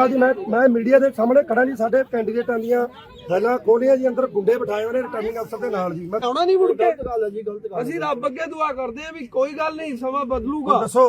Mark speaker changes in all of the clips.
Speaker 1: ਅਕਾਲ ਜੀ ਮੈਂ ਮੈਂ ਮੀਡੀਆ ਦੇ ਸਾਹਮਣੇ ਖੜਾ ਜੀ ਸਾਡੇ ਕੈਂਡੀਡੇਟਾਂ ਦੀਆਂ ਫੈਲਾਂ ਖੋਲੀਆਂ ਜੀ ਅੰਦਰ ਗੁੰਡੇ ਬਿਠਾਏ ਹੋਏ ਨੇ ਰਿਟਰਨਿੰਗ ਅਫਸਰ ਦੇ ਨਾਲ ਜੀ। ਮੈਂ
Speaker 2: ਆਉਣਾ ਨਹੀਂ ਮੁੜ ਕੇ?
Speaker 1: ਗਲਤ ਗੱਲ ਹੈ ਜੀ ਗਲਤ ਗੱਲ
Speaker 2: ਅਸੀਂ ਰੱਬ ਅੱਗੇ ਦੁਆ ਕਰਦੇ ਆ ਵੀ ਕੋਈ ਗੱਲ ਨਹੀਂ ਸਮਾਂ ਬਦਲੂਗਾ।
Speaker 1: ਦੱਸੋ।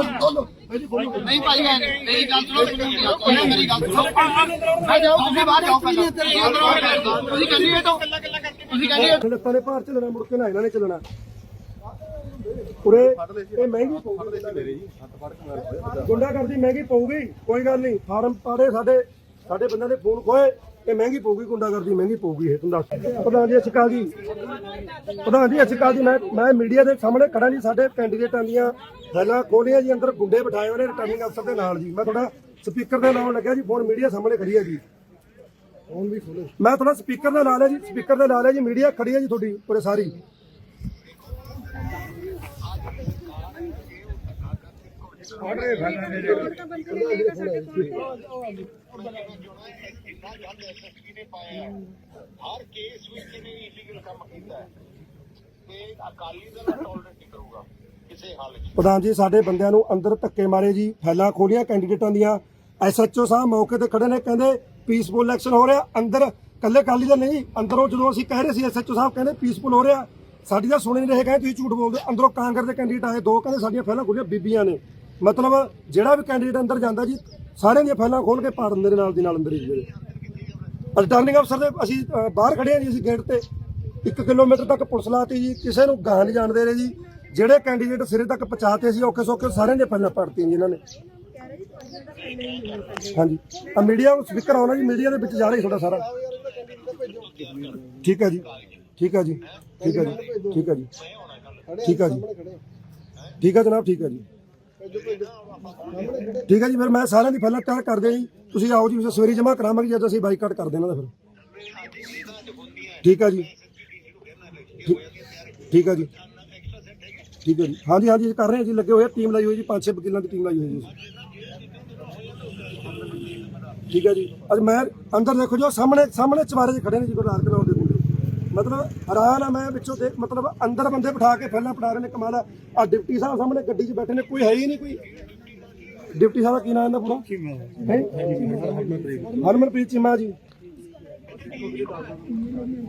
Speaker 3: ਨਹੀਂ ਭਾਈ ਮੈਂ ਨਹੀਂ ਮੇਰੀ ਗੱਲ ਸੁਣੋ। ਤੁਸੀਂ ਮੇਰੀ ਗੱਲ ਸੁਣੋ ਮੈਂ ਜਾਓ ਤੁਸੀਂ ਬਾਹਰ ਜਾਓ ਪਹਿਲਾਂ ਤੁਸੀਂ ਕੈਂਡੀਡੇਟ ਹੋ। ਤੁਸੀਂ ਕੈਂਡੀਡੇਟ
Speaker 1: ਲੱਤਾਂ ਨੇ ਭਾਰ ਚੱਲਣਾ ਮੁੜ ਕੇ ਨਾ ਇਹਨਾਂ ਨੇ ਚੱਲਣਾ। ਉਰੇ ਇਹ ਮਹਿੰਗੀ ਪਊਗੀ। ਗੁੰਡਾ ਕਰਦੀ ਮਹਿੰਗੀ ਪਊਗੀ ਕੋਈ ਗੱਲ ਨਹੀਂ। ਫਾਰਮ ਪਾੜੇ ਸਾਡੇ ਸਾਡੇ ਬੰਦਿਆਂ ਦੇ ਫੋਨ ਖੋਏ ਇਹ ਮਹਿੰਗੀ ਪਊਗੀ ਗੁੰਡਾ ਕਰਦੀ ਮਹਿੰਗੀ ਪਊਗੀ ਇਹ ਤੁਹਾਨੂੰ ਦੱਸ। ਪ੍ਰਧਾਨ ਜੀ ਅਸਕਾਲ ਜੀ। ਪ੍ਰਧਾਨ ਜੀ ਅਸਕਾਲ ਜੀ। ਮੈਂ ਮੈਂ ਮੀਡੀਆ ਦੇ ਸਾਹਮਣੇ ਖੜਾ ਜੀ ਸਾਡੇ ਕੈਂਡੀਡੇਟਾਂ ਦੀਆਂ ਫੈਲਾਂ ਖੋਲੀਆਂ ਜੀ ਅੰਦਰ ਗੁੰਡੇ ਬਿਠਾਏ ਹੋਏ ਨੇ ਰਿਟਰਨਿੰਗ ਅਫਸਰ ਦੇ ਨਾਲ ਜੀ। ਮੈਂ ਤੁਹਾਡਾ ਸਪੀਕਰ ਦੇ ਨਾਲ ਲੱਗਿਆ ਜੀ ਫੋਨ ਮੀਡੀਆ ਸਾਹਮਣੇ ਖੜੀ ਹੈ ਜੀ। ਫੋਨ ਵੀ ਖੋਲੋ ਮੈਂ ਤੁਹਾਡਾ ਸਪੀਕਰ ਦੇ ਨਾਲ ਹੈ ਜੀ ਸਪੀਕਰ ਦੇ ਨਾਲ ਹੈ ਜੀ ਮੀਡੀਆ ਖੜੀ ਹੈ ਜੀ ਤੁਹਾਡੀ ਪੂਰੇ ਸਾਰੀ।
Speaker 4: ਹਰ ਕੇਸ ਵਿੱਚ ਇਹਨੇ ਇਲੀਗਲ ਕੰਮ ਕੀਤਾ ਹੈ। ਤੇ ਅਕਾਲੀ ਦਲ ਟੋਲਰੇਟ ਨਹੀਂ ਕਰੂਗਾ? ਕਿਸੇ ਹਾਲ ਵਿੱਚ
Speaker 1: ਪ੍ਰਧਾਨ ਜੀ ਸਾਡੇ ਬੰਦਿਆਂ ਨੂੰ ਅੰਦਰ ਧੱਕੇ ਮਾਰੇ ਜੀ ਫੈਲਾਂ ਖੋਲੀਆਂ ਕੈਂਡੀਡੇਟਾਂ ਦੀਆਂ। ਐਸਐਚਓ ਸਾਹਿਬ ਮੌਕੇ ਤੇ ਖੜੇ ਨੇ ਕਹਿੰਦੇ ਪੀਸਫੁਲ ਇਲੈਕਸ਼ਨ ਹੋ ਰਿਹਾ। ਅੰਦਰ ਕੱਲੇ ਕਾਲੀ ਦਾ ਨਹੀਂ ਅੰਦਰੋਂ ਜਦੋਂ ਅਸੀਂ ਕਹਿ ਰਹੇ ਸੀ ਐਸਐਚਓ ਸਾਹਿਬ ਕਹਿੰਦੇ ਪੀਸਫੁਲ ਹੋ ਰਿਹਾ। ਸਾਡੀ ਤਾਂ ਸੁਣ ਨਹੀਂ ਰਹੇ ਕਹਿੰਦੇ ਤੁਸੀਂ ਝੂਠ ਬੋਲਦੇ ਅੰਦਰੋਂ ਕਾਂਗਰਸ ਦੇ ਕੈਂਡੀਡੇਟ ਆਏ ਦੋ ਕਹਿੰਦੇ ਸਾਡੀਆਂ ਫੈਲਾਂ ਖੋਲੀਆਂ ਬੀਬੀਆਂ ਨੇ। ਮਤਲਬ ਜਿਹੜਾ ਵੀ ਕੈਂਡੀਡੇਟ ਅੰਦਰ ਜਾਂਦਾ ਜੀ, ਸਾਰਿਆਂ ਦੀਆਂ ਫੈਲਾਂ ਖੋਲ ਕੇ ਪਾ ਦਿੰਦੇ ਨੇ ਨਾਲ ਦੀ ਨਾਲ ਅੰਦਰ ਹੀ ਜਿਹੜੇ। ਰਿਟਰਨਿੰਗ ਅਫਸਰ ਦੇ ਅਸੀਂ ਬਾਹਰ ਖੜੇ ਹਾਂ ਜੀ ਅਸੀਂ ਗੇਟ ਤੇ। 1 ਕਿਲੋਮੀਟਰ ਤੱਕ ਪੁਲਿਸ ਲਾਤੀ ਜੀ, ਕਿਸੇ ਨੂੰ ਗਾਂ ਨਹੀਂ ਜਾਣਦੇ ਰਹੇ ਜੀ। ਜਿਹੜੇ ਕੈਂਡੀਡੇਟ ਸਿਰੇ ਤੱਕ ਪਹੁੰਚਾਤੇ ਸੀ, ਔਖੇ ਸੌਖੇ ਸਾਰਿਆਂ ਦੇ ਪਹਿਲਾਂ ਪੜਤੀਆਂ ਜੀ ਇਹਨਾਂ ਨੇ। ਹਾਂਜੀ। ਆ ਮੀਡੀਆ ਸਪੀਕਰ ਆਉਣਾ ਜੀ ਮੀਡੀਆ ਦੇ ਵਿੱਚ ਜਾ ਰਹੀ ਤੁਹਾਡਾ ਸਾਰਾ। ਠੀਕ ਹੈ ਜੀ। ਠੀਕ ਹੈ ਜੀ। ਠੀਕ ਹੈ ਜੀ। ਠੀਕ ਹੈ ਜੀ। ਠੀਕ ਹੈ ਜੀ। ਠੀਕ ਹੈ ਜਨਾਬ, ਠੀਕ ਹੈ ਜੀ। ਠੀਕ ਹੈ ਜੀ, ਫਿਰ ਮੈਂ ਸਾਰਿਆਂ ਦੀ ਪਹਿਲਾਂ ਤਿਆਰ ਕਰਦੇ ਜੀ। ਤੁਸੀਂ ਆਓ ਜੀ ਫਿਰ ਸਵੇਰੀ ਜਮ੍ਹਾਂ ਕਰਾਵਾਂਗੇ ਜਦ ਅਸੀਂ ਬਾਈਕਾਟ ਕਰ ਦੇਣਾ ਫਿਰ। ਠੀਕ ਹੈ ਜੀ। ਠੀਕ- ਹੈ ਜੀ। ਠੀਕ ਹੈ ਜੀ। ਹਾਂਜੀ ਹਾਂਜੀ ਕਰ ਰਹੇ ਹਾਂ ਜੀ, ਲੱਗੇ ਹੋਏ ਟੀਮ ਲਾਈ ਹੋਈ ਜੀ ਪੰਜ ਛੇ ਵਕੀਲਾਂ ਦੀ ਟੀਮ ਲਾਈ ਹੋਈ ਜੀ। ਠੀਕ ਹੈ ਜੀ। ਅੱਜ ਮੈਂ ਅੰਦਰ ਦੇਖੋ ਜੋ ਸਾਹਮਣੇ ਸਾਹਮਣੇ ਚਵਾਰੇ 'ਚ ਖੜੇ ਨੇ ਜੀ ਗੁਰਦਾਰ ਕਲੌਰ ਦੇ ਮਤਲਬ ਹੈਰਾਨ ਆ ਮੈਂ ਵਿੱਚੋਂ ਦੇਖ, ਮਤਲਬ ਅੰਦਰ ਬੰਦੇ ਬਿਠਾ ਕੇ ਪਹਿਲਾਂ ਪੜਾ ਰਹੇ ਨੇ ਕਮਾਲ ਆ। ਆਹ ਡਿਪਟੀ ਸਾਹਿਬ ਸਾਹਮਣੇ ਗੱਡੀ 'ਚ ਬੈਠੇ ਨੇ, ਕੋਈ ਹੈ ਹੀ ਨਹੀਂ ਕੋਈ। ਡਿਪਟੀ ਸਾਹਿਬ ਦਾ ਕੀ ਨਾਮ ਇਹਦਾ ਪੂਰਾ? ਹੈਂ? ਹਰਮਨਪ੍ਰੀਤ ਚੀਮਾ ਜੀ।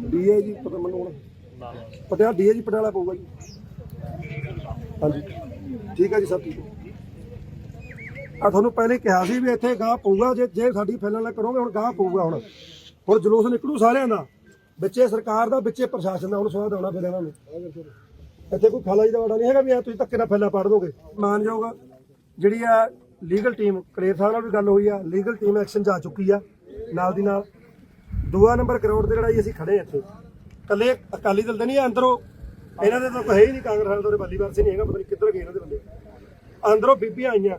Speaker 1: ਡੀਏ ਜੀ, ਪਤਾ ਮੈਨੂੰ ਹੁਣ। ਪਟਿਆਲਾ, ਡੀਏ ਜੀ ਪਟਿਆਲਾ ਪਊਗਾ ਜੀ। ਹਾਂਜੀ। ਠੀਕ ਹੈ ਜੀ ਸਭ ਠੀਕ ਆ ਤੁਹਾਨੂੰ ਪਹਿਲੇ ਕਿਹਾ ਸੀ ਵੀ ਇੱਥੇ ਗਾਹ ਪਊਗਾ, ਜੇ ਜੇ ਸਾਡੀ ਫੈਲਣ ਨਾ ਕਰੋਗੇ, ਹੁਣ ਗਾਹ ਪਊਗਾ ਹੁਣ। ਹੁਣ ਜਲੂਸ ਨਿਕਲੂ ਸਾਰਿਆਂ ਦਾ। ਵਿੱਚੇ ਸਰਕਾਰ ਦਾ, ਵਿੱਚੇ ਪ੍ਰਸ਼ਾਸਨ ਦਾ, ਹੁਣ ਸਵਾਦ ਆਉਣਾ ਫਿਰ ਇਹਨਾਂ ਨੂੰ। ਇੱਥੇ ਕੋਈ ਖਾਲਾ ਜੀ ਦਾ ਵਾੜਾ ਨਹੀਂ ਹੈਗਾ ਵੀ ਆ ਤੁਸੀਂ ਧੱਕੇ ਨਾਲ ਫੈਲਾ ਪਾੜ ਦੋਗੇ। ਮੰਨ ਜਿਹੜੀ ਆ ਲੀਗਲ ਟੀਮ ਕਲੇਰ ਸਾਹਿਬ ਨਾਲ ਵੀ ਗੱਲ ਹੋਈ ਆ ਲੀਗਲ ਟੀਮ ਐਕਸ਼ਨ ਜਾ ਚੁੱਕੀ ਆ, ਨਾਲ ਦੀ ਨਾਲ। ਦੂਆ ਨੰਬਰ ਗਰਾਊਂਡ ਤੇ ਜਿਹੜਾ ਅਸੀਂ ਖੜੇ ਇੱਥੇ। ਕੱਲੇ ਅਕਾਲੀ ਦਲ ਦੇ ਨਹੀਂ ਅੰਦਰੋਂ ਇਹਨਾਂ ਦੇ ਤਾਂ ਕੋਈ ਹੈ ਹੀ ਨਹੀਂ, ਕਾਂਗਰਸ ਵਾਲੇ ਤੋਂ ਬਾਲੀ ਵਾਰਸੇ ਨਹੀਂ ਹੈਗਾ, ਪਤਾ ਨਹੀਂ ਕਿੱਧਰ ਗਏ ਇਹਨਾਂ ਦੇ ਬੰਦੇ। ਅੰਦਰੋਂ ਬੀਬੀਆਂ ਆਈਆਂ।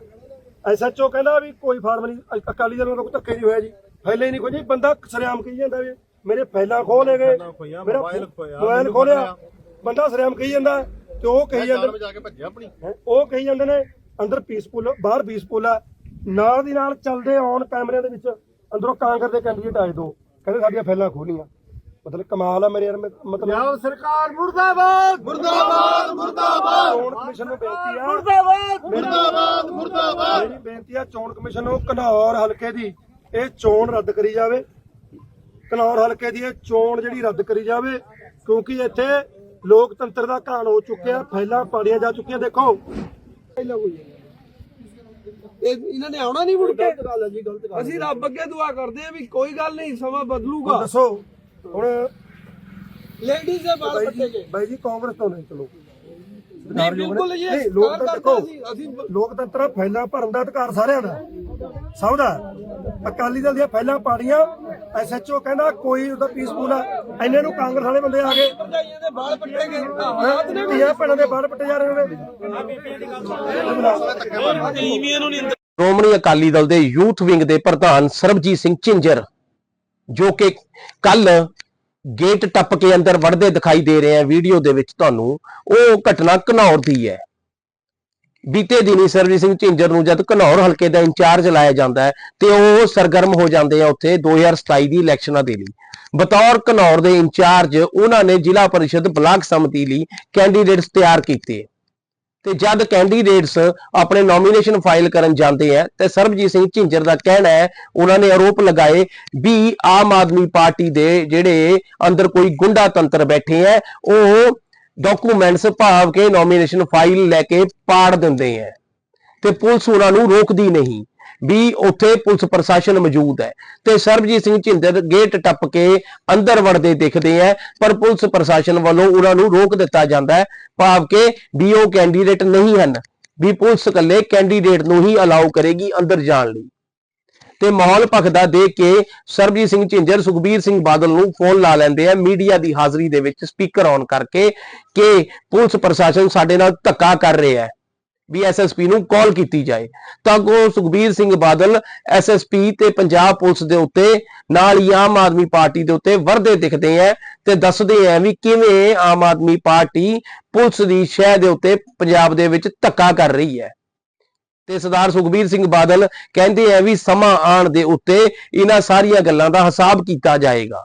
Speaker 1: ਐਸਐਚਓ ਕਹਿੰਦਾ ਵੀ ਕੋਈ ਫਾਰਮ ਨਹੀਂ ਅਕਾਲੀ ਦਲ ਨਾਲ ਕੋਈ ਧੱਕੇ ਨਹੀਂ ਹੋਇਆ ਜੀ। ਫੈਲੇ ਹੀ ਨਹੀਂ ਕੋਈ ਜੀ ਬੰਦਾ ਸਰਿਆਮ ਕਹੀ ਜਾਂਦਾ ਵੀ ਮੇਰੇ ਫੈਲਾ ਖੋਹ ਲੈ ਗਏ। ਮੇਰਾ ਮੋਬਾਈਲ ਖੋਲਿਆ। ਬੰਦਾ ਸਰਿਆਮ ਕਹੀ ਜਾਂਦਾ ਤੇ ਉਹ ਕਹੀ ਜਾਂਦਾ
Speaker 3: ਜਾ ਕੇ ਭੱਜਿਆ ਆਪਣੀ।
Speaker 1: ਹੈਂ, ਉਹ ਕਹੀ ਜਾਂਦੇ ਨੇ ਅੰਦਰ ਪੀਸਫੁਲ ਬਾਹਰ ਪੀਸਫੁਲ ਆ। ਨਾਲ ਦੀ ਨਾਲ ਚੱਲਦੇ ਆਨ ਕੈਮਰਿਆਂ ਦੇ ਵਿੱਚ ਅੰਦਰੋਂ ਕਾਂਗਰਸ ਦੇ ਕੈਂਡੀਡੇਟ ਆਏ ਦੋ। ਕਹਿੰਦੇ ਸਾਡੀਆਂ ਫੈਲਾਂ ਖੋਲੀਆਂ ਮਤਲਬ ਕਮਾਲ ਆ ਮੇਰੇ ਯਾਰ ਮਤਲਬ
Speaker 2: ਸਰਕਾਰ ਮੁਰਦਾਬਾਦ!
Speaker 3: ਮੁਰਦਾਬਾਦ ਮੁਰਦਾਬਾਦ!
Speaker 1: ਚੋਣ ਕਮਿਸ਼ਨ ਨੂੰ ਬੇਨਤੀ ਆ।
Speaker 2: ਮੁਰਦਾਬਾਦ!
Speaker 3: ਮੁਰਦਾਬਾਦ ਮੁਰਦਾਬਾਦ!
Speaker 1: ਮੇਰੀ ਬੇਨਤੀ ਆ ਚੋਣ ਕਮਿਸ਼ਨ ਨੂੰ ਘਨੌਰ ਹਲਕੇ ਦੀ ਇਹ ਚੋਣ ਰੱਦ ਕਰੀ ਜਾਵੇ। ਘਨੌਰ ਹਲਕੇ ਦੀ ਇਹ ਚੋਣ ਜਿਹੜੀ ਰੱਦ ਕਰੀ ਜਾਵੇ ਕਿਉਂਕਿ ਇੱਥੇ ਲੋਕਤੰਤਰ ਦਾ ਘਾਣ ਹੋ ਚੁੱਕਿਆ ਫੈਲਾਂ ਪਾੜੀਆਂ ਜਾ ਚੁੱਕੀਆਂ ਦੇਖੋ।
Speaker 2: ਇਹ ਇਹਨਾਂ ਨੇ ਆਉਣਾ ਨਹੀਂ ਮੁੜ ਕੇ? ਗੱਲ ਹੈ ਜੀ ਗਲਤ ਗੱਲ ਅਸੀਂ ਰੱਬ ਅੱਗੇ ਦੁਆ ਕਰਦੇ ਆ ਵੀ ਕੋਈ ਗੱਲ ਨਹੀਂ ਸਮਾਂ ਬਦਲੂਗਾ।
Speaker 1: ਦੱਸੋ ਹੁਣ
Speaker 2: ਲੇਡੀਜ਼ ਦੇ ਬਾਲ ਪੱਟੇ
Speaker 1: ਜੀ
Speaker 2: ਗਏ।
Speaker 1: ਬਾਈ ਜੀ ਕਾਂਗਰਸ ਤੋਂ ਨਹੀਂ ਚਲੋ।
Speaker 2: ਨਹੀਂ ਬਿਲਕੁਲ ਜੀ
Speaker 1: ਨਹੀਂ ਲੋਕਤੰਤਰ ਲੋਕਤੰਤਰ ਫੈਲਾ ਭਰਨ ਦਾ ਅਧਿਕਾਰ ਸਾਰਿਆਂ ਦਾ ਸਭ ਦਾ ਅਕਾਲੀ ਦਲ ਦੀਆਂ ਫੈਲਾਂ ਪਾੜੀਆਂ ਐਸਐਚਓ ਕਹਿੰਦਾ ਕੋਈ ਉਹਦਾ ਪੀਸਫੁਲ ਆ। ਇੰਨੇ ਨੂੰ ਕਾਂਗਰਸ ਵਾਲੇ ਬੰਦੇ ਆ ਗਏ। ਧੀਆਂ ਭੈਣਾਂ ਦੇ ਬਾੜ ਪੱਟੇ ਜਾ ਰਹੇ ਨੇ।
Speaker 5: ਸ਼੍ਰੋਮਣੀ ਅਕਾਲੀ ਦਲ ਦੇ ਯੂਥ ਵਿੰਗ ਦੇ ਪ੍ਰਧਾਨ ਸਰਬਜੀਤ ਸਿੰਘ ਝਿੰਜਰ, ਜੋ ਕਿ ਕੱਲ ਗੇਟ ਟੱਪ ਕੇ ਅੰਦਰ ਵੜਦੇ ਦਿਖਾਈ ਦੇ ਰਹੇ ਆ ਵੀਡੀਓ ਦੇ ਵਿੱਚ ਤੁਹਾਨੂੰ, ਉਹ ਘਟਨਾ ਘਨੌਰ ਦੀ ਹੈ। ਬੀਤੇ ਦਿਨੀ ਸਰਬਜੀਤ ਸਿੰਘ ਝਿੰਜਰ ਨੂੰ ਜਦ ਘਨੌਰ ਹਲਕੇ ਦਾ ਇੰਚਾਰਜ ਲਾਇਆ ਜਾਂਦਾ ਹੈ ਤੇ ਉਹ ਸਰਗਰਮ ਹੋ ਜਾਂਦੇ ਆ ਉੱਥੇ 2027 ਦੀ ਇਲੈਕਸ਼ਨਾਂ ਦੇ ਲਈ। ਬਤੌਰ ਘਨੌਰ ਦੇ ਇੰਚਾਰਜ ਉਹਨਾਂ ਨੇ ਜ਼ਿਲ੍ਹਾ ਪਰਿਸ਼ਦ ਬਲਾਕ ਸਮਿਤੀ ਲਈ ਕੈਂਡੀਡੇਟਸ ਤਿਆਰ ਕੀਤੇ। ਤੇ ਜਦ ਕੈਂਡੀਡੇਟਸ ਆਪਣੇ ਨੋਮੀਨੇਸ਼ਨ ਫਾਈਲ ਕਰਨ ਜਾਂਦੇ ਆ, ਤੇ ਸਰਬਜੀਤ ਸਿੰਘ ਝਿੰਜਰ ਦਾ ਕਹਿਣਾ ਹੈ, ਉਹਨਾਂ ਨੇ ਆਰੋਪ ਲਗਾਏ ਵੀ ਆਮ ਆਦਮੀ ਪਾਰਟੀ ਦੇ ਜਿਹੜੇ ਅੰਦਰ ਕੋਈ ਗੁੰਡਾ ਤੰਤਰ ਬੈਠੇ ਆ, ਉਹ ਡਾਕੂਮੈਂਟਸ ਭਾਵ ਕੇ ਨੋਮੀਨੇਸ਼ਨ ਫਾਈਲ ਲੈ ਕੇ ਪਾੜ ਦਿੰਦੇ ਆ ਤੇ ਪੁਲਿਸ ਉਹਨਾਂ ਨੂੰ ਰੋਕਦੀ ਨਹੀਂ ਵੀ ਉੱਥੇ ਪੁਲਿਸ ਪ੍ਰਸ਼ਾਸਨ ਮੌਜੂਦ ਹੈ ਤੇ ਸਰਬਜੀਤ ਸਿੰਘ ਝਿੰਦਰ ਗੇਟ ਟੱਪ ਕੇ ਅੰਦਰ ਵੜਦੇ ਦਿਖਦੇ ਆ ਪਰ ਪੁਲਿਸ ਪ੍ਰਸ਼ਾਸਨ ਵੱਲੋਂ ਉਹਨਾਂ ਨੂੰ ਰੋਕ ਦਿੱਤਾ ਜਾਂਦਾ ਹੈ ਭਾਵ ਕਿ ਵੀ ਉਹ ਕੈਂਡੀਡੇਟ ਨਹੀਂ ਹਨ, ਵੀ ਪੁਲਿਸ ਇਕੱਲੇ ਕੈਂਡੀਡੇਟ ਨੂੰ ਹੀ ਅਲਾਉ ਕਰੇਗੀ ਅੰਦਰ ਜਾਣ ਲਈ। ਤੇ ਮਾਹੌਲ ਭਖਦਾ ਦੇਖ ਕੇ ਸਰਬਜੀਤ ਸਿੰਘ ਝਿੰਜਰ, ਸੁਖਬੀਰ ਸਿੰਘ ਬਾਦਲ ਨੂੰ ਫੋਨ ਲਾ ਲੈਂਦੇ ਆ। ਮੀਡੀਆ ਦੀ ਹਾਜ਼ਰੀ ਦੇ ਵਿੱਚ ਸਪੀਕਰ ਔਨ ਕਰਕੇ ਕਿ ਪੁਲਿਸ ਪ੍ਰਸ਼ਾਸਨ ਸਾਡੇ ਨਾਲ ਧੱਕਾ ਕਰ ਰਿਹਾ ਹੈ ਵੀ ਐਸਐਸਪੀ ਨੂੰ ਕਾਲ ਕੀਤੀ ਜਾਏ। ਤਾਂ ਉਹ ਸੁਖਬੀਰ ਸਿੰਘ ਬਾਦਲ ਐਸਐਸਪੀ ਤੇ ਪੰਜਾਬ ਪੁਲਿਸ ਦੇ ਉੱਤੇ, ਨਾਲ ਹੀ ਆਮ ਆਦਮੀ ਪਾਰਟੀ ਦੇ ਉੱਤੇ ਵਰਦੇ ਦਿਖਦੇ ਆ ਤੇ ਦੱਸਦੇ ਆ ਵੀ ਕਿਵੇਂ ਆਮ ਆਦਮੀ ਪਾਰਟੀ ਪੁਲਿਸ ਦੀ ਸ਼ਹਿ ਦੇ ਉੱਤੇ ਪੰਜਾਬ ਦੇ ਵਿੱਚ ਧੱਕਾ ਕਰ ਰਹੀ ਹੈ। ਤੇ ਸਰਦਾਰ ਸੁਖਬੀਰ ਸਿੰਘ ਬਾਦਲ ਕਹਿੰਦੇ ਆ ਵੀ ਸਮਾਂ ਆਉਣ ਦੇ ਉੱਤੇ ਇਹਨਾਂ ਸਾਰੀਆਂ ਗੱਲਾਂ ਦਾ ਹਿਸਾਬ ਕੀਤਾ ਜਾਏਗਾ।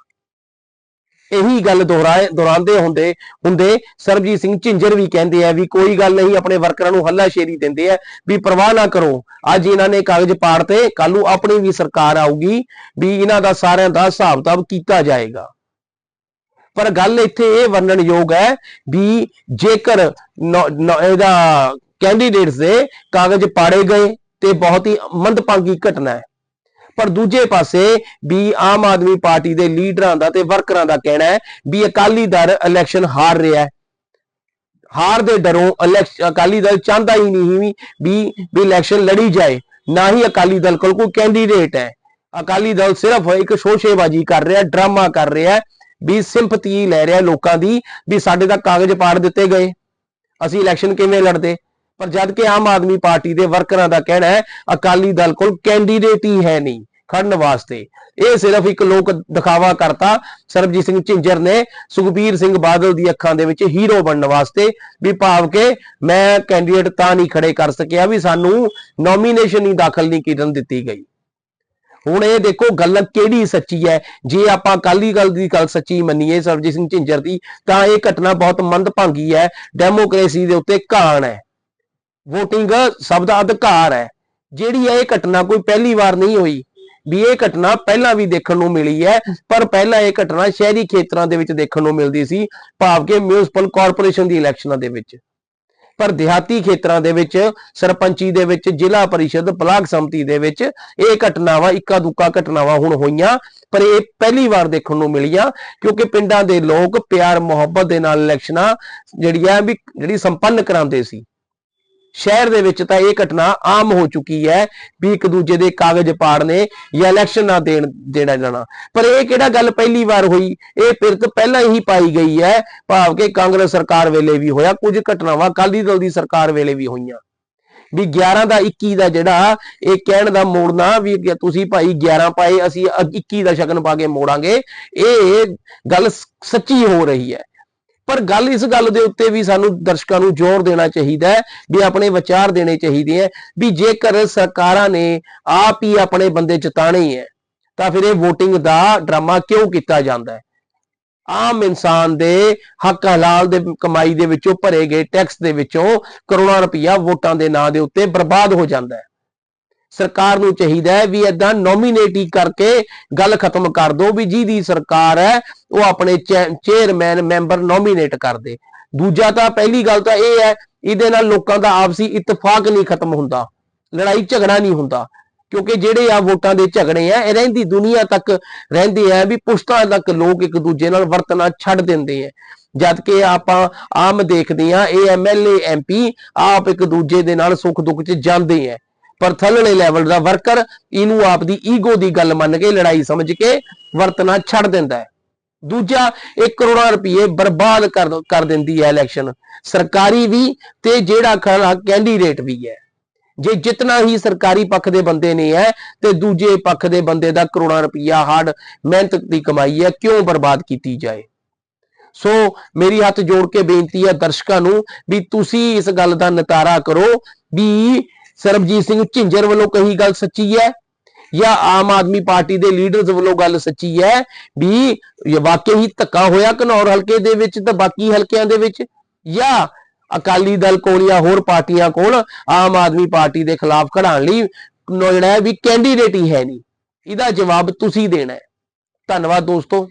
Speaker 5: ਇਹੀ ਗੱਲ ਦੁਹਰਾਏ ਦੁਹਰਾਉਂਦੇ ਹੁੰਦੇ ਹੁੰਦੇ ਸਰਬਜੀਤ ਸਿੰਘ ਝਿੰਜਰ ਵੀ ਕਹਿੰਦੇ ਆ ਵੀ ਕੋਈ ਗੱਲ ਨਹੀਂ, ਆਪਣੇ ਵਰਕਰਾਂ ਨੂੰ ਹੱਲਾਸ਼ੇਰੀ ਦਿੰਦੇ ਆ ਵੀ ਪਰਵਾਹ ਨਾ ਕਰੋ, ਅੱਜ ਇਹਨਾਂ ਨੇ ਕਾਗਜ਼ ਪਾੜ ਤੇ ਕੱਲ ਨੂੰ ਆਪਣੀ ਵੀ ਸਰਕਾਰ ਆਊਗੀ ਵੀ ਇਹਨਾਂ ਦਾ ਸਾਰਿਆਂ ਦਾ ਹਿਸਾਬ ਕਿਤਾਬ ਕੀਤਾ ਜਾਏਗਾ। ਪਰ ਗੱਲ ਇੱਥੇ ਇਹ ਵਰਣਨਯੋਗ ਹੈ ਵੀ ਜੇਕਰ ਨੌ- ਇਹਦਾ ਕੈਂਡੀਡੇਟਸ ਦੇ ਕਾਗਜ਼ ਪਾੜੇ ਗਏ ਤੇ ਬਹੁਤ ਹੀ ਮੰਦਭਾਗੀ ਘਟਨਾ ਹੈ। ਪਰ ਦੂਜੇ ਪਾਸੇ ਵੀ ਆਮ ਆਦਮੀ ਪਾਰਟੀ ਦੇ ਲੀਡਰਾਂ ਦਾ ਤੇ ਵਰਕਰਾਂ ਦਾ ਕਹਿਣਾ ਹੈ ਵੀ ਅਕਾਲੀ ਦਲ ਇਲੈਕਸ਼ਨ ਹਾਰ ਰਿਹਾ ਹੈ। ਹਾਰ ਦੇ ਡਰੋਂ ਇਲੈਕਸ਼ਨ ਅਕਾਲੀ ਦਲ ਚਾਹੁੰਦਾ ਹੀ ਨਹੀਂ ਵੀ ਵੀ ਇਲੈਕਸ਼ਨ ਲੜੀ ਜਾਏ। ਨਾ ਹੀ ਅਕਾਲੀ ਦਲ ਕੋਲ ਕੋਈ ਕੈਂਡੀਡੇਟ ਹੈ। ਅਕਾਲੀ ਦਲ ਸਿਰਫ ਇੱਕ ਸ਼ੋਸ਼ੇਬਾਜ਼ੀ ਕਰ ਰਿਹਾ, ਡਰਾਮਾ ਕਰ ਰਿਹਾ ਵੀ ਸਿੰਪਥੀ ਲੈ ਰਿਹਾ ਲੋਕਾਂ ਦੀ, ਵੀ ਸਾਡੇ ਤਾਂ ਕਾਗਜ਼ ਪਾੜ ਦਿੱਤੇ ਗਏ। ਅਸੀਂ ਇਲੈਕਸ਼ਨ ਕਿਵੇਂ ਲੜਦੇ? ਪਰ ਜਦ ਕਿ ਆਮ ਆਦਮੀ ਪਾਰਟੀ ਦੇ ਵਰਕਰਾਂ ਦਾ ਕਹਿਣਾ ਹੈ, ਅਕਾਲੀ ਦਲ ਕੋਲ ਕੈਂਡੀਡੇਟ ਹੀ ਹੈ ਨਹੀਂ ਖੜਨ ਵਾਸਤੇ। ਇਹ ਸਿਰਫ ਇੱਕ ਲੋਕ ਦਿਖਾਵਾ ਕਰਤਾ। ਸਰਬਜੀਤ ਸਿੰਘ ਝਿੰਜਰ ਨੇ ਸੁਖਬੀਰ ਸਿੰਘ ਬਾਦਲ ਦੀ ਅੱਖਾਂ ਦੇ ਵਿੱਚ ਹੀਰੋ ਬਣਨ ਵਾਸਤੇ ਵੀ ਭਾਵ ਕਿ ਮੈਂ ਕੈਂਡੀਡੇਟ ਤਾਂ ਨਹੀਂ ਖੜੇ ਕਰ ਸਕਿਆ ਵੀ ਸਾਨੂੰ ਨੋਮੀਨੇਸ਼ਨ ਹੀ ਦਾਖਲ ਨਹੀਂ ਕਰਨ ਦਿੱਤੀ ਗਈ। ਹੁਣ ਇਹ ਦੇਖੋ ਗੱਲ ਕਿਹੜੀ ਸੱਚੀ ਹੈ। ਜੇ ਆਪਾਂ ਅਕਾਲੀ ਗੱਲ ਦੀ ਗੱਲ ਸੱਚੀ ਮੰਨੀਏ ਸਰਬਜੀਤ ਸਿੰਘ ਝਿੰਜਰ ਦੀ, ਤਾਂ ਇਹ ਘਟਨਾ ਬਹੁਤ ਮੰਦਭਾਗੀ ਹੈ। ਡੈਮੋਕ੍ਰੇਸੀ ਦੇ ਉੱਤੇ ਘਾਣ ਹੈ। VOTING ਸਭ ਦਾ ਅਧਿਕਾਰ ਹੈ। ਜਿਹੜੀ ਇਹ ਘਟਨਾ ਕੋਈ ਪਹਿਲੀ ਵਾਰ ਨਹੀਂ ਹੋਈ, ਵੀ ਇਹ ਘਟਨਾ ਪਹਿਲਾਂ ਵੀ ਦੇਖਣ ਨੂੰ ਮਿਲੀ ਹੈ, ਪਰ ਪਹਿਲਾਂ ਇਹ ਘਟਨਾ ਸ਼ਹਿਰੀ ਖੇਤਰਾਂ ਦੇ ਵਿੱਚ ਦੇਖਣ ਨੂੰ ਮਿਲਦੀ ਸੀ, ਭਾਵ ਕਿ ਮਿਊਨਿਸਪਲ ਕਾਰਪੋਰੇਸ਼ਨ ਦੀ ਇਲੈਕਸ਼ਨਾਂ ਦੇ ਵਿੱਚ। ਪਰ ਦਿਹਾਤੀ ਖੇਤਰਾਂ ਦੇ ਵਿੱਚ, ਸਰਪੰਚੀ ਦੇ ਵਿੱਚ, ਜ਼ਿਲ੍ਹਾ ਪਰਿਸ਼ਦ, ਬਲਾਕ ਸੰਮਤੀ ਦੇ ਵਿੱਚ ਇਹ ਘਟਨਾਵਾਂ ਇੱਕਾ ਦੁੱਕਾ ਘਟਨਾਵਾਂ ਹੁਣ ਹੋਈਆਂ, ਪਰ ਇਹ ਪਹਿਲੀ ਵਾਰ ਦੇਖਣ ਨੂੰ ਮਿਲੀਆਂ, ਕਿਉਂਕਿ ਪਿੰਡਾਂ ਦੇ ਲੋਕ ਪਿਆਰ ਮੁਹੱਬਤ ਦੇ ਨਾਲ ਇਲੈਕਸ਼ਨਾਂ ਜਿਹੜੀਆਂ ਵੀ, ਜਿਹੜੀ ਸੰਪੰਨ ਕਰਾਉਂਦੇ ਸੀ। ਸ਼ਹਿਰ ਦੇ ਵਿੱਚ ਤਾਂ ਇਹ ਘਟਨਾ ਆਮ ਹੋ ਚੁੱਕੀ ਹੈ ਵੀ ਇੱਕ ਦੂਜੇ ਦੇ ਕਾਗਜ਼ ਪਾੜਨੇ ਜਾਂ ਇਲੈਕਸ਼ਨ ਨਾ ਦੇਣ, ਦੇਣਾ ਜਾਣਾ। ਪਰ ਇਹ ਕਿਹੜਾ ਗੱਲ ਪਹਿਲੀ ਵਾਰ ਹੋਈ? ਇਹ ਪਿਰਤ ਪਹਿਲਾਂ ਹੀ ਪਾਈ ਗਈ ਹੈ। ਭਾਵ ਕਿ ਕਾਂਗਰਸ ਸਰਕਾਰ ਵੇਲੇ ਵੀ ਹੋਇਆ, ਕੁਝ ਘਟਨਾਵਾਂ ਅਕਾਲੀ ਦਲ ਦੀ ਸਰਕਾਰ ਵੇਲੇ ਵੀ ਹੋਈਆਂ। ਵੀ 11 ਦਾ 21 ਦਾ ਜਿਹੜਾ ਇਹ ਕਹਿਣ ਦਾ ਮੋੜਨਾ ਵੀ ਤੁਸੀਂ ਭਾਈ 11 ਪਾਏ, ਅਸੀਂ ਅ- 21 ਦਾ ਸ਼ਗਨ ਪਾ ਕੇ ਮੋੜਾਂਗੇ, ਇਹ ਗੱਲ ਸੱਚੀ ਹੋ ਰਹੀ ਹੈ। ਪਰ ਗੱਲ ਇਸ ਗੱਲ ਦੇ ਉੱਤੇ ਵੀ ਸਾਨੂੰ ਦਰਸ਼ਕਾਂ ਨੂੰ ਜ਼ੋਰ ਦੇਣਾ ਚਾਹੀਦਾ ਹੈ ਵੀ ਆਪਣੇ ਵਿਚਾਰ ਦੇਣੇ ਚਾਹੀਦੇ ਹੈ ਵੀ ਜੇਕਰ ਸਰਕਾਰਾਂ ਨੇ ਆਪ ਹੀ ਆਪਣੇ ਬੰਦੇ ਜਿਤਾਣੇ ਹੈ, ਤਾਂ ਫਿਰ ਇਹ VOTING ਦਾ ਡਰਾਮਾ ਕਿਉਂ ਕੀਤਾ ਜਾਂਦਾ ਹੈ? ਆਮ ਇਨਸਾਨ ਦੇ ਹੱਕ ਹਲਾਲ ਦੇ ਕਮਾਈ ਦੇ ਵਿੱਚੋਂ ਭਰੇ ਗਏ ਟੈਕਸ ਦੇ ਵਿੱਚੋਂ ਕਰੋੜਾਂ ਰੁਪਈਆ ਵੋਟਾਂ ਦੇ ਨਾਂ ਦੇ ਉੱਤੇ ਬਰਬਾਦ ਹੋ ਜਾਂਦਾ ਹੈ। ਸਰਕਾਰ ਨੂੰ ਚਾਹੀਦਾ ਹੈ ਵੀ ਏਦਾਂ ਨੋਮੀਨੇਟ ਹੀ ਕਰਕੇ ਗੱਲ ਖਤਮ ਕਰ ਦਿਓ ਵੀ ਜਿਹਦੀ ਸਰਕਾਰ ਹੈ, ਉਹ ਆਪਣੇ ਚੇਅਰਮੈਨ ਮੈਂਬਰ ਨੋਮੀਨੇਟ ਕਰ ਦੇ। ਦੂਜਾ ਤਾਂ ਪਹਿਲੀ ਗੱਲ ਤਾਂ ਇਹ ਹੈ, ਇਹਦੇ ਨਾਲ ਲੋਕਾਂ ਦਾ ਆਪਸੀ ਇਤਫਾਕ ਨਹੀਂ ਖਤਮ ਹੁੰਦਾ, ਲੜਾਈ ਝਗੜਾ ਨਹੀਂ ਹੁੰਦਾ, ਕਿਉਂਕਿ ਜਿਹੜੇ ਆ ਵੋਟਾਂ ਦੇ ਝਗੜੇ ਆ, ਇਹ ਰਹਿੰਦੀ ਦੁਨੀਆ ਤੱਕ ਰਹਿੰਦੇ ਆ ਵੀ ਪੁਸ਼ਤਾਂ ਤੱਕ ਲੋਕ ਇੱਕ ਦੂਜੇ ਨਾਲ ਵਰਤਣਾ ਛੱਡ ਦਿੰਦੇ ਆ। ਜਦ ਕਿ ਆਪਾਂ ਆਮ ਦੇਖਦੇ ਆ ਇਹ ਐਮਐਲਏ ਐਮਪੀ ਆਪ ਇੱਕ ਦੂਜੇ ਦੇ ਨਾਲ ਸੁੱਖ ਦੁੱਖ 'ਚ ਜਾਂਦੇ ਆ। ਪਰ ਥੱਲੜੇ ਲੈਵਲ ਦਾ ਵਰਕਰ ਇਹਨੂੰ ਆਪ ਈਗੋ ਦੀ ਗੱਲ ਮੰਨ ਕੇ ਲੜਾਈ ਸਮਝ ਕੇ ਵਰਤਣਾ ਛੱਡ ਦਿੰਦਾ ਹੈ। ਦੂਜਾ 1 ਕਰੋੜਾਂ ਰੁਪਏ ਬਰਬਾਦ ਕਰ ਦਿੰਦੀ ਹੈ ਇਲੈਕਸ਼ਨ ਸਰਕਾਰੀ ਵੀ ਤੇ ਜਿਹੜਾ ਖੜਾ ਕੈਂਡੀਡੇਟ ਵੀ ਹੈ। ਜੇ ਜਿਤਨਾ ਹੀ ਸਰਕਾਰੀ ਪੱਖ ਦੇ ਬੰਦੇ ਨੇ ਹੈ ਤੇ ਦੂਜੇ ਪੱਖ ਦੇ ਬੰਦੇ ਦਾ ਕਰੋੜਾਂ ਰੁਪਈਆ ਹਾਰਡ ਮਿਹਨਤ ਦੀ ਕਮਾਈ ਹੈ, ਕਿਉਂ ਬਰਬਾਦ ਕੀਤੀ ਜਾਏ? ਸੋ ਮੇਰੀ ਹੱਥ ਜੋੜ ਕੇ ਬੇਨਤੀ ਹੈ ਦਰਸ਼ਕਾਂ ਨੂੰ ਵੀ ਤੁਸੀਂ ਇਸ ਗੱਲ ਦਾ ਨਤਾਰਾ ਕਰੋ ਵੀ ਸਰਬਜੀਤ ਸਿੰਘ ਝਿੰਜਰ ਵੱਲੋਂ ਕਹੀ ਗੱਲ ਸੱਚੀ ਹੈ ਜਾਂ ਆਮ ਆਦਮੀ ਪਾਰਟੀ ਦੇ ਲੀਡਰਸ ਵੱਲੋਂ ਗੱਲ ਸੱਚੀ ਹੈ ਵੀ ਵਾਕਈ ਹੀ ਧੱਕਾ ਹੋਇਆ ਘਨੌਰ ਹਲਕੇ ਦੇ ਵਿੱਚ ਤਾਂ ਬਾਕੀ ਹਲਕਿਆਂ ਦੇ ਵਿੱਚ? ਜਾਂ ਅਕਾਲੀ ਦਲ ਕੋਲ ਜਾਂ ਹੋਰ ਪਾਰਟੀਆਂ ਕੋਲ ਆਮ ਆਦਮੀ ਪਾਰਟੀ ਦੇ ਖਿਲਾਫ ਖੜਾਉਣ ਲਈ ਜਿਹੜਾ ਵੀ ਕੈਂਡੀਡੇਟ ਹੀ ਹੈ ਨਹੀਂ? ਇਹਦਾ ਜਵਾਬ ਤੁਸੀਂ ਦੇਣਾ ਹੈ। ਧੰਨਵਾਦ ਦੋਸਤੋ।